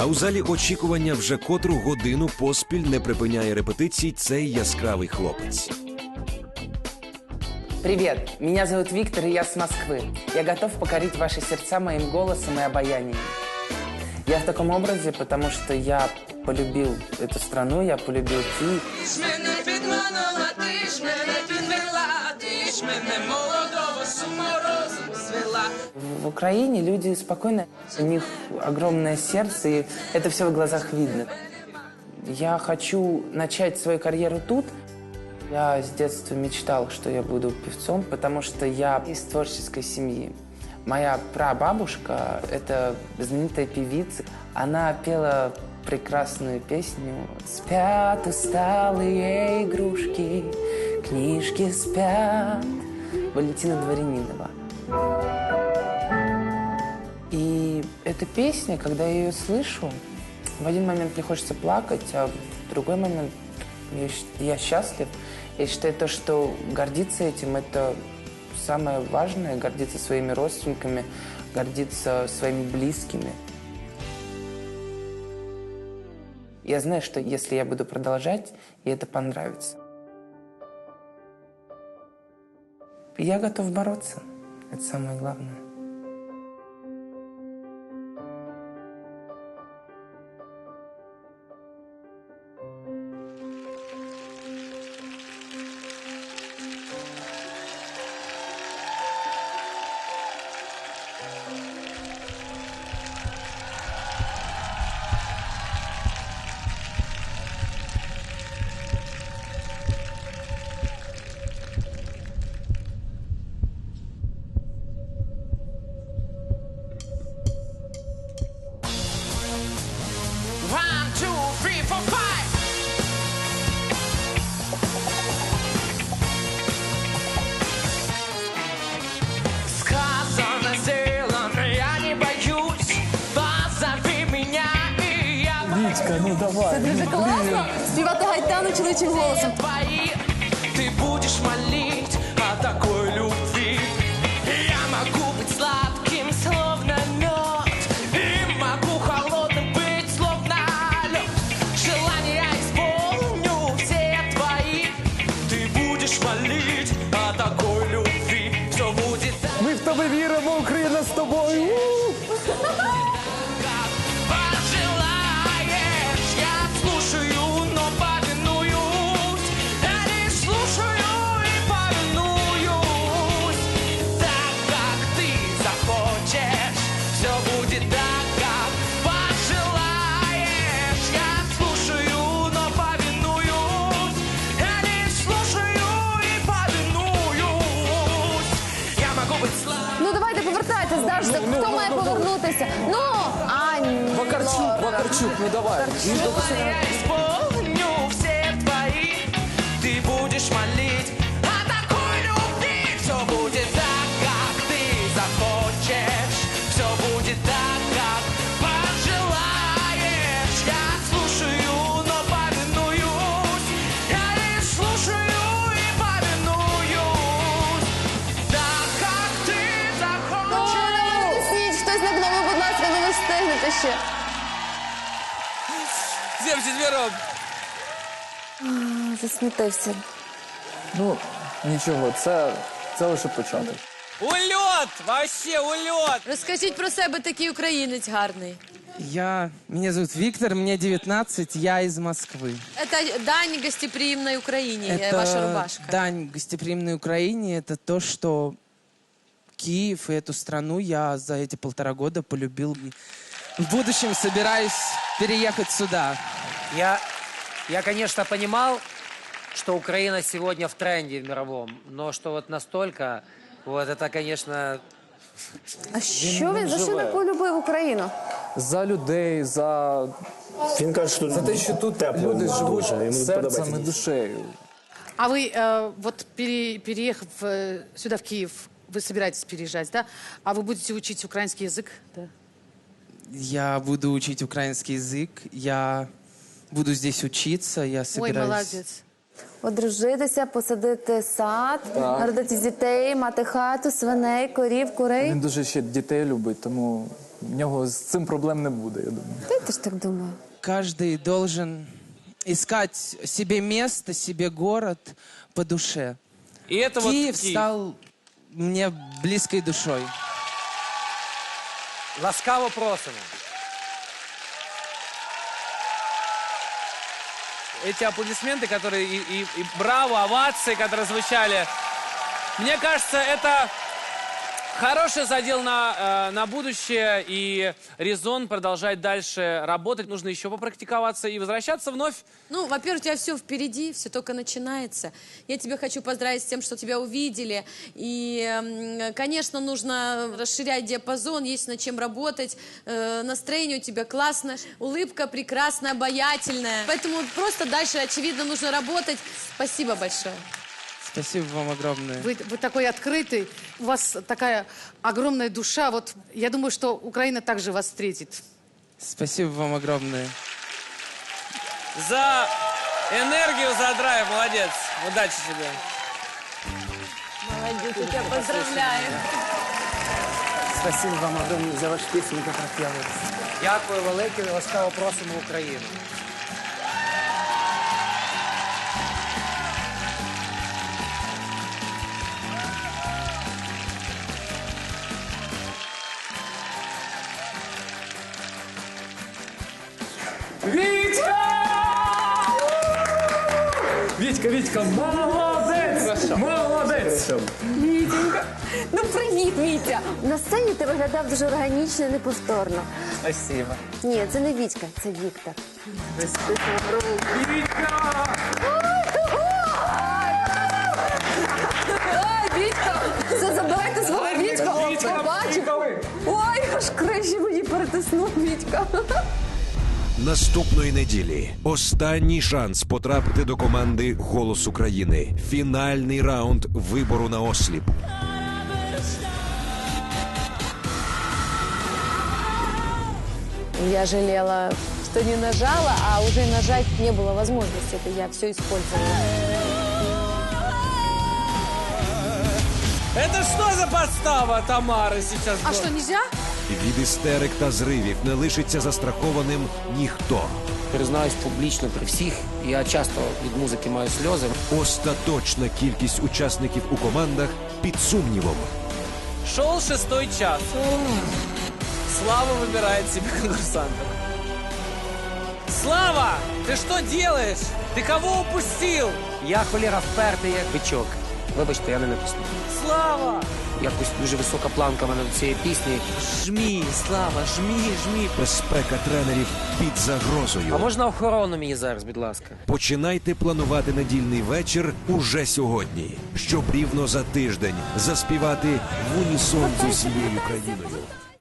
А у залі очікування вже котру годину поспіль не припиняє репетицій цей яскравий хлопець. Привет, меня зовут Виктор, и я с Москвы. Я готов покорить ваши сердца моим голосом и обаянием. Я в таком образе, потому что я полюбил эту страну, я полюбил Киев. Ти ж мене підманула, ти ж мене підвела, ти ж мене молодого з. В Украине люди спокойны, у них огромное сердце, и это все в глазах видно. Я хочу начать свою карьеру тут. Я с детства мечтал, что я буду певцом, потому что я из творческой семьи. Моя прабабушка – это знаменитая певица. Она пела прекрасную песню «Спят усталые игрушки, книжки спят» Валентина Дворянинова. Эта песня, когда я ее слышу, в один момент мне хочется плакать, а в другой момент я, я счастлив. Я считаю то, что гордиться этим – это самое важное, гордиться своими родственниками, гордиться своими близкими. Я знаю, что если я буду продолжать, и это понравится. Я готов бороться. Это самое главное. я Вітька, ну давай. Дуже класно співати гайтану чоловічим голосом. твои. Ты будешь молить о Вакарчук, ну давай. Я исполню все твои, ты будешь молить о такой любви. Все будет так, как ты захочешь. Все будет так, как пожелаешь. Я слушаю, но повинуюсь. Я лишь слушаю и повинуюсь. Так, как ты захочешь. давай тисніть, хтось на нову, будь ласка, ну ви встигнете ще Всім четвером. Засмітився. Ну, нічого, це, це лише початок. Ульот! Вообще ульот! Розкажіть про себе такий українець гарний. Я... Меня зовут Виктор, мне 19, я из Москвы. Это дань гостеприимной Украине, э, ваша рубашка. дань гостеприимной Украине. Это то, что Киев и эту страну я за эти полтора года полюбил. И в будущем собираюсь переехать сюда. Я, я, конечно, понимал, что Украина сегодня в тренде в мировом, но что вот настолько, вот это, конечно, А що він за що живе. так полюбив Україну? За людей, за, Він каже, що за те, що тут тепло люди живуть дуже, йому серцем подобається. і душею. А вы э, вот пере- переехав э, сюда, в Киев, вы собираетесь переезжать, да? А вы будете учить украинский язык? Да. Я буду учить украинский язык. Я буду здесь учиться. Я Ой, собираюсь... молодец. Одружитися, посадити сад, народити дітей, мати хату, свиней, корів, курей. Він дуже ще дітей любить, тому в нього з цим проблем не буде, я думаю. Та я теж так думаю. Каждый должен искать себе место, себе город по душе. И это вот Киев Киев. стал мне близкой душой. Ласкаво просимо. Эти аплодисменты, которые и, и- и браво, овации, которые звучали. Мне кажется, это хороший задел на, э, на будущее и резон продолжать дальше работать. Нужно еще попрактиковаться и возвращаться вновь. Ну, во-первых, у тебя все впереди, все только начинается. Я тебя хочу поздравить с тем, что тебя увидели. И, м, конечно, нужно расширять диапазон, есть над чем работать. Э, Настроение у тебя классное, улыбка прекрасная, обаятельная. Поэтому просто дальше, очевидно, нужно работать. Спасибо большое. Спасибо вам огромное. Вы, вы такой открытый, у вас такая огромная душа. Вот я думаю, что Украина также вас встретит. Спасибо вам огромное. За энергию, за драйв. Молодец. Удачи тебе. Молодец, я тебя поздравляю. Спасибо вам огромное за вашу песню «Как я вырос». Дякую велике ласкаво просимо в Україну. Вітька, Вітька, молодець! Молодець! Вітенька. Ну привіт, Вітя. На сцені ти виглядав дуже органічно і неповторно. Спасибо. Ні, це не Вітька, це Віктор. Ой, Вітька! Все, забирайте свого Вітька! Побачив! Ой, аж крижі мені перетиснув Вітька. Наступної неділі останній шанс потрапити до команди Голос України. Фінальний раунд вибору на осліп. Я жалела, что не нажала, а уже нажать не было возможности. Это я все использовала. Это что за подстава Тамары сейчас А была? что, нельзя? Від істерик та зривів не лишиться застрахованим ніхто. Признаюсь публічно при всіх. Я часто від музики маю сльози. Остаточна кількість учасників у командах під сумнівом. Шел шестой час. Слава выбирает себе конкурсантов. Слава, ты что делаешь? Ты кого упустил? Я холєра впертий як бичок. Вибачте, я не натиснув. Слава! Якось дуже висока планка в мене до цієї пісні. Жмі, Слава, жмі, жмі. Безпека тренерів під загрозою. А можна охорону мені зараз, будь ласка? Починайте планувати недільний вечір уже сьогодні, щоб рівно за тиждень заспівати в унісон з усією країною.